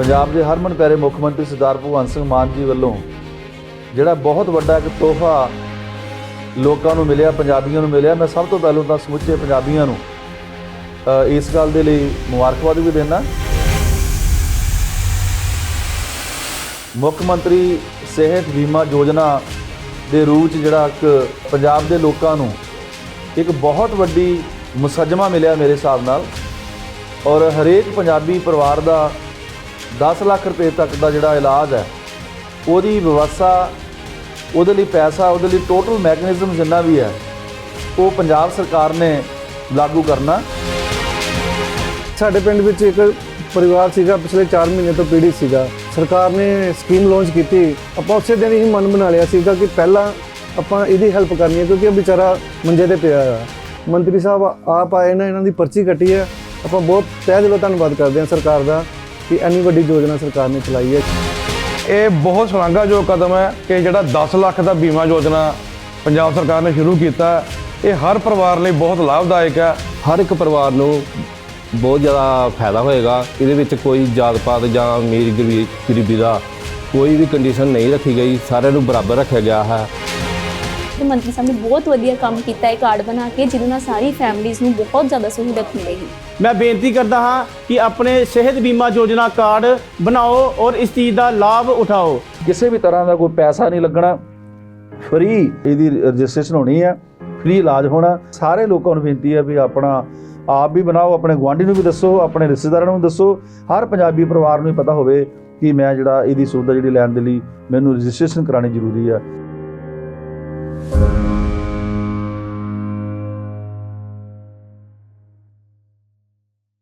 ਪੰਜਾਬ ਦੇ ਹਰਮਨ ਪਿਆਰੇ ਮੁੱਖ ਮੰਤਰੀ ਸਰਦਾਰ ਭਗਵੰਤ ਸਿੰਘ ਮਾਨ ਜੀ ਵੱਲੋਂ ਜਿਹੜਾ ਬਹੁਤ ਵੱਡਾ ਇੱਕ ਤੋਹਫਾ ਲੋਕਾਂ ਨੂੰ ਮਿਲਿਆ, ਪੰਜਾਬੀਆਂ ਨੂੰ ਮਿਲਿਆ, ਮੈਂ ਸਭ ਤੋਂ ਪਹਿਲਾਂ ਤਾਂ ਸਮੁੱਚੇ ਪੰਜਾਬੀਆਂ ਨੂੰ ਇਸ ਗੱਲ ਦੇ ਲਈ ਮੁਬਾਰਕਬਾਦ ਵੀ ਦਿੰਦਾ। ਮੁੱਖ ਮੰਤਰੀ ਸਿਹਤ ਬੀਮਾ ਯੋਜਨਾ ਦੇ ਰੂਪ 'ਚ ਜਿਹੜਾ ਇੱਕ ਪੰਜਾਬ ਦੇ ਲੋਕਾਂ ਨੂੰ ਇੱਕ ਬਹੁਤ ਵੱਡੀ ਮੁਸੱਜਮਾ ਮਿਲਿਆ ਮੇਰੇ ਹਿਸਾਬ ਨਾਲ ਔਰ ਹਰੇਕ ਪੰਜਾਬੀ ਪਰਿਵਾਰ ਦਾ 10 ਲੱਖ ਰੁਪਏ ਤੱਕ ਦਾ ਜਿਹੜਾ ਇਲਾਜ ਹੈ, ਉਹਦੀ ਵਿਵਸਥਾ, ਉਹਦੇ ਲਈ ਪੈਸਾ, ਉਹਦੇ ਲਈ ਟੋਟਲ ਮੈਕੈਨਿਜ਼ਮ ਜਿੰਨਾ ਵੀ ਹੈ, ਉਹ ਪੰਜਾਬ ਸਰਕਾਰ ਨੇ ਲਾਗੂ ਕਰਨਾ। ਸਾਡੇ ਪਿੰਡ ਵਿੱਚ ਇੱਕ ਪਰਿਵਾਰ ਸੀਗਾ, ਪਿਛਲੇ 4 ਮਹੀਨੇ ਤੋਂ ਪੀੜਿਤ ਸੀਗਾ। ਸਰਕਾਰ ਨੇ ਸਕੀਮ ਲਾਂਚ ਕੀਤੀ। ਆਪਾਂ ਉਸੇ ਦਿਨ ਹੀ ਮਨ ਬਣਾ ਲਿਆ ਸੀਗਾ ਕਿ ਪਹਿਲਾਂ ਆਪਾਂ ਇਹਦੀ ਹੈਲਪ ਕਰਨੀ ਹੈ, ਕਿਉਂਕਿ ਇਹ ਵਿਚਾਰਾ ਮੰਜੇ ਤੇ ਪਿਆ ਹੈ ਮੰਤਰੀ ਸਾਹਿਬ, ਆਪ ਆਏ ਨੇ, ਇਹਨਾਂ ਦੀ ਪਰਚੀ ਕੱਟੀ ਹੈ। ਆਪਾਂ ਬਹੁਤ ਤਹਿ ਦਿਲੋਂ ਧੰਨਵਾਦ ਕਰਦੇ ਹਾਂ ਸਰਕਾਰ ਦਾ। ਕਿ ਇੰਨੀ ਵੱਡੀ ਯੋਜਨਾ ਸਰਕਾਰ ਨੇ ਚਲਾਈ ਹੈ। ਇਹ ਬਹੁਤ ਸ਼ਲਾਘਾਯੋਗ ਕਦਮ ਹੈ ਕਿ ਜਿਹੜਾ 10 ਲੱਖ ਦਾ ਬੀਮਾ ਯੋਜਨਾ ਪੰਜਾਬ ਸਰਕਾਰ ਨੇ ਸ਼ੁਰੂ ਕੀਤਾ ਹੈ, ਇਹ ਹਰ ਪਰਿਵਾਰ ਲਈ ਬਹੁਤ ਲਾਭਦਾਇਕ ਹੈ। ਹਰ ਇੱਕ ਪਰਿਵਾਰ ਨੂੰ ਬਹੁਤ ਜ਼ਿਆਦਾ ਫਾਇਦਾ ਹੋਏਗਾ। ਇਹਦੇ ਵਿੱਚ ਕੋਈ ਜਾਤ ਪਾਤ ਜਾਂ ਅਮੀਰ ਗਰੀਬੀ ਗਰੀਬੀ ਦਾ ਕੋਈ ਵੀ ਕੰਡੀਸ਼ਨ ਨਹੀਂ ਰੱਖੀ ਗਈ। ਸਾਰਿਆਂ ਨੂੰ ਬਰਾਬਰ ਰੱਖਿਆ ਗਿਆ ਹੈ। ਤੇ ਮੰਤਰੀ ਸਾਹਿਬ ਨੇ ਬਹੁਤ ਵਧੀਆ ਕੰਮ ਕੀਤਾ ਹੈ ਕਾਰਡ ਬਣਾ ਕੇ ਜਿਹਦੇ ਨਾਲ ਸਾਰੀ ਫੈਮਿਲੀਜ਼ ਨੂੰ ਬਹੁਤ ਜ਼ਿਆਦਾ ਸਹੂਲਤ ਮਿਲੇਗੀ। ਮੈਂ ਬੇਨਤੀ ਕਰਦਾ ਹਾਂ ਕਿ ਆਪਣੇ ਸਿਹਤ ਬੀਮਾ ਯੋਜਨਾ ਕਾਰਡ ਬਣਾਓ ਔਰ ਇਸ ਚੀਜ਼ ਦਾ ਲਾਭ ਉਠਾਓ। ਕਿਸੇ ਵੀ ਤਰ੍ਹਾਂ ਦਾ ਕੋਈ ਪੈਸਾ ਨਹੀਂ ਲੱਗਣਾ ਫ੍ਰੀ ਇਹਦੀ ਰਜਿਸਟ੍ਰੇਸ਼ਨ ਹੋਣੀ ਹੈ ਫ੍ਰੀ ਇਲਾਜ ਹੋਣਾ। ਸਾਰੇ ਲੋਕਾਂ ਨੂੰ ਬੇਨਤੀ ਹੈ ਵੀ ਆਪਣਾ ਆਪ ਵੀ ਬਣਾਓ ਆਪਣੇ ਗੁਆਂਢੀ ਨੂੰ ਵੀ ਦੱਸੋ ਆਪਣੇ ਰਿਸ਼ਤੇਦਾਰਾਂ ਨੂੰ ਵੀ ਦੱਸੋ। ਹਰ ਪੰਜਾਬੀ ਪਰਿਵਾਰ ਨੂੰ ਹੀ ਪਤਾ ਹੋਵੇ ਕਿ ਮੈਂ ਜਿਹੜਾ ਇਹਦੀ ਸੁਵਿਧਾ ਜਿਹੜੀ ਲੈਣ ਦੇ ਲਈ ਮੈਨੂੰ ਰਜਿਸਟ੍ਰੇਸ਼ਨ ਕਰਾਉਣੀ ਜ਼ਰੂਰੀ ਹੈ Thank you.